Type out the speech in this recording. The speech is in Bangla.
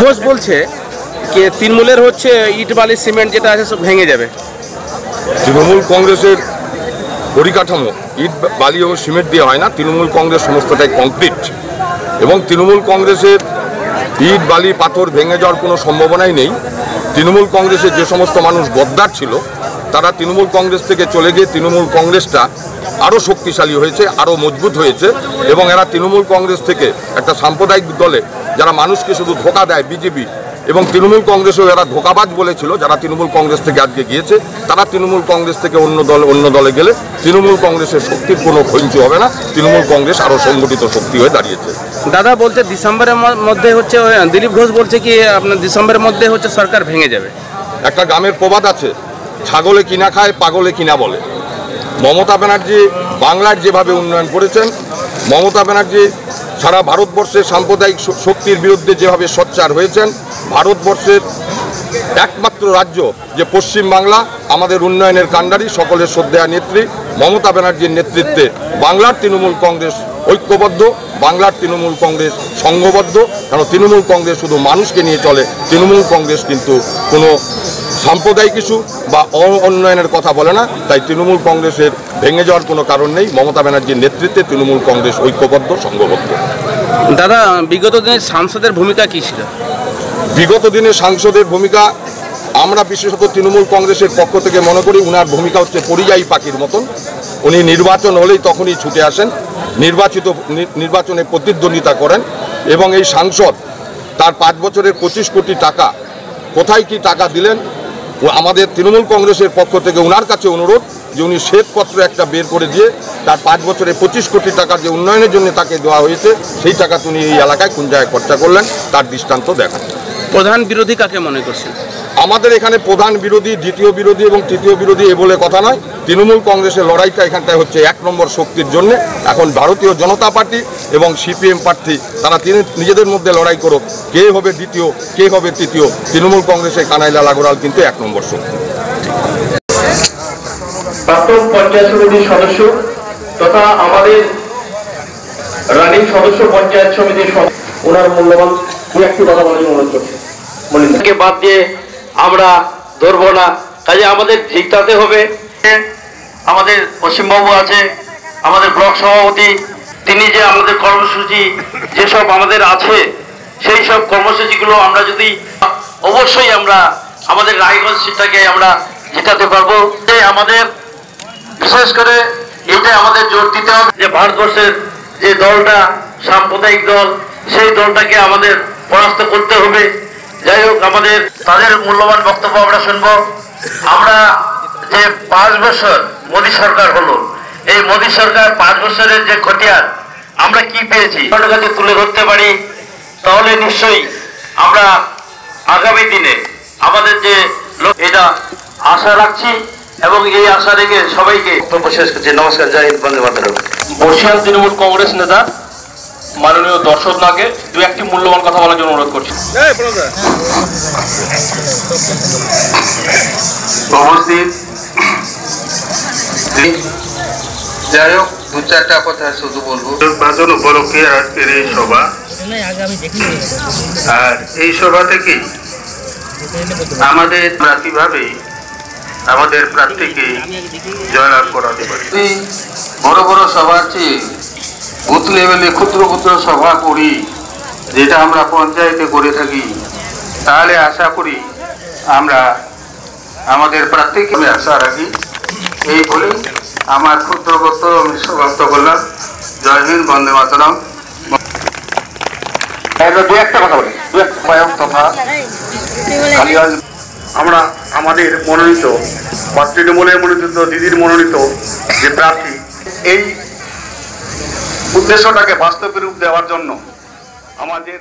ঘোষ বলছে যে তৃণমূলের হচ্ছে ইট বালি সিমেন্ট যেটা আছে সব ভেঙে যাবে। তৃণমূল কংগ্রেসের পরিকাঠামো, ইট, বালি এবং সিমেন্ট দিয়ে হয় না, তৃণমূল কংগ্রেস সমস্তটাই কংক্রিট। এবং তৃণমূল কংগ্রেসের ইট, বালি, পাথর ভেঙে যাওয়ার কোনো সম্ভাবনাই নেই। তৃণমূল কংগ্রেসের যে সমস্ত মানুষ গদ্দার ছিল, তারা তৃণমূল কংগ্রেস থেকে চলে গিয়ে তৃণমূল কংগ্রেসটা আরও শক্তিশালী হয়েছে আরও মজবুত হয়েছে এবং এরা তৃণমূল কংগ্রেস থেকে একটা সাম্প্রদায়িক দলে যারা মানুষকে শুধু ধোকা দেয় বিজেপি এবং তৃণমূল কংগ্রেসও এরা ধোকাবাজ বলেছিল যারা তৃণমূল কংগ্রেস থেকে আজকে গিয়েছে তারা তৃণমূল কংগ্রেস থেকে অন্য দল অন্য দলে গেলে তৃণমূল কংগ্রেসের শক্তির কোনো ক্ষয়িঞ্চি হবে না তৃণমূল কংগ্রেস আরও সংগঠিত শক্তি হয়ে দাঁড়িয়েছে। দাদা বলছে ডিসেম্বরের মধ্যে হচ্ছে দিলীপ ঘোষ বলছে কি আপনার ডিসেম্বরের মধ্যে হচ্ছে সরকার ভেঙে যাবে। একটা গ্রামের প্রবাদ আছে ছাগলে কিনা খায় পাগলে কিনা বলে। মমতা ব্যানার্জি বাংলার যেভাবে উন্নয়ন করেছেন, মমতা ব্যানার্জি সারা ভারতবর্ষের সাম্প্রদায়িক শক্তির বিরুদ্ধে যেভাবে সোচ্চার হয়েছেন, ভারতবর্ষের একমাত্র রাজ্য যে পশ্চিম বাংলা, আমাদের উন্নয়নের কাণ্ডারি, সকলের শ্রদ্ধেয়া নেত্রী, মমতা ব্যানার্জির নেতৃত্বে বাংলার তৃণমূল কংগ্রেস ঐক্যবদ্ধ, বাংলার তৃণমূল কংগ্রেস সংঘবদ্ধ কারণ তৃণমূল কংগ্রেস শুধু মানুষকে নিয়ে চলে, তৃণমূল কংগ্রেস কিন্তু কোনো সাম্প্রদায়িক ইস্যু বা অ- কথা বলে না তাই তৃণমূল কংগ্রেসের ভেঙে যাওয়ার কোনো কারণ নেই। মমতা ব্যানার্জির নেতৃত্বে তৃণমূল কংগ্রেস ঐক্যবদ্ধ সংঘবদ্ধ। দাদা বিগত দিনে সাংসদের ভূমিকা কি ছিল? বিগত দিনে সাংসদের ভূমিকা আমরা বিশেষত তৃণমূল কংগ্রেসের পক্ষ থেকে মনে করি উনার ভূমিকা হচ্ছে পরিযায়ী পাখির মতন। উনি নির্বাচন হলেই তখনই ছুটে আসেন নির্বাচিত নির্বাচনে প্রতিদ্বন্দ্বিতা করেন এবং এই সাংসদ তার পাঁচ বছরের পঁচিশ কোটি টাকা কোথায় কি টাকা দিলেন ও আমাদের তৃণমূল কংগ্রেসের পক্ষ থেকে ওনার কাছে অনুরোধ যে উনি শ্বেতপত্র একটা বের করে দিয়ে তার পাঁচ বছরে পঁচিশ কোটি টাকার যে উন্নয়নের জন্য তাকে দেওয়া হয়েছে, সেই টাকা তিনি এই এলাকায় কোন জায়গায় খরচা করলেন, তার দৃষ্টান্ত দেখান। প্রধান বিরোধী কাকে মনে করছেন? আমাদের এখানে প্রধান বিরোধী দ্বিতীয় বিরোধী এবং তৃতীয় বিরোধী এ বলে কথা নয়। তৃণমূল কংগ্রেসের লড়াইটা এখানটায় হচ্ছে এক নম্বর শক্তির জন্য। এখন ভারতীয় জনতা পার্টি এবং সিপিএম প্রার্থী তারা তিনি- নিজেদের মধ্যে লড়াই করুক। কে হবে দ্বিতীয় কে হবে তৃতীয়? তৃণমূল কংগ্রেসের কানাইলা লাগোরাল কিন্তু এক নম্বর শক্তি। প্রাক্তন পঞ্চায়েত সমিতির সদস্য তথা আমাদের রানিং সদস্য পঞ্চায়েত সমিতির ওনার মূল্যবান দু একটি কথা বলার জন্য অনুরোধ করছি। বাদ দিয়ে আমরা ধরবো না। কাজে আমাদের জিতাতে হবে। আমাদের পশ্চিমবাবু আছে, আমাদের ব্লক সভাপতি, তিনি যে আমাদের কর্মসূচি যেসব আমাদের আছে, সেই সব কর্মসূচিগুলো আমরা যদি অবশ্যই আমরা আমাদের রায়গঞ্জ সিটটাকে আমরা জিতাতে পারব। আমাদের, বিশেষ করে এটা আমাদের জোর দিতে হবে যে ভারতবর্ষের যে দলটা সাম্প্রদায়িক দল, সেই দলটাকে আমাদের পরাস্ত করতে হবে। যাই হোক আমাদের তাদের মূল্যবান বক্তব্য আমরা শুনব। আমরা যে পাঁচ বছর মোদী সরকার হলো, এই মোদী সরকার পাঁচ বছরের যে খতিয়ান, আমরা কি পেয়েছি? কাছে তুলে ধরতে পারি, তাহলে নিশ্চয়ই আমরা আগামী দিনে আমাদের যে লোক, এটা আশা রাখছি এবং এই আশা রেখে সবাইকে বক্তব্য শেষ করছি। নমস্কার, জয় হিন্দ, বন্দে মাতরম। বর্ষিয়ান তৃণমূল কংগ্রেস নেতা মাননীয় দর্শক নাগে দু একটি মূল্যবান কথা বলার জন্য অনুরোধ করছি। উপস্থিত যাই হোক দু চারটা কথা শুধু বলব। নির্বাচন উপলক্ষে আজকের এই সভা। আর এই সভা থেকে আমাদের কীভাবে আমাদের প্রার্থীকে জয়লাভ করাতে পারি। বড় বড় সভার চেয়ে বুথ লেভেলে ক্ষুদ্র ক্ষুদ্র সভা করি যেটা আমরা পঞ্চায়েতে করে থাকি। তাহলে আশা করি আমরা আমাদের প্রার্থীকে আমি আশা রাখি। এই বলে আমার ক্ষুদ্র বক্তব্য আমি সমাপ্ত করলাম জয় হিন্দ বন্দে মাতরম। দু একটা কথা বলি। দু একটা সহায়ক তথা কালিগঞ্জ আমরা আমাদের মনোনীত বা তৃণমূলের মনোনীত দিদির মনোনীত যে প্রার্থী এই উদ্দেশ্যটাকে বাস্তবে রূপ দেওয়ার জন্য আমাদের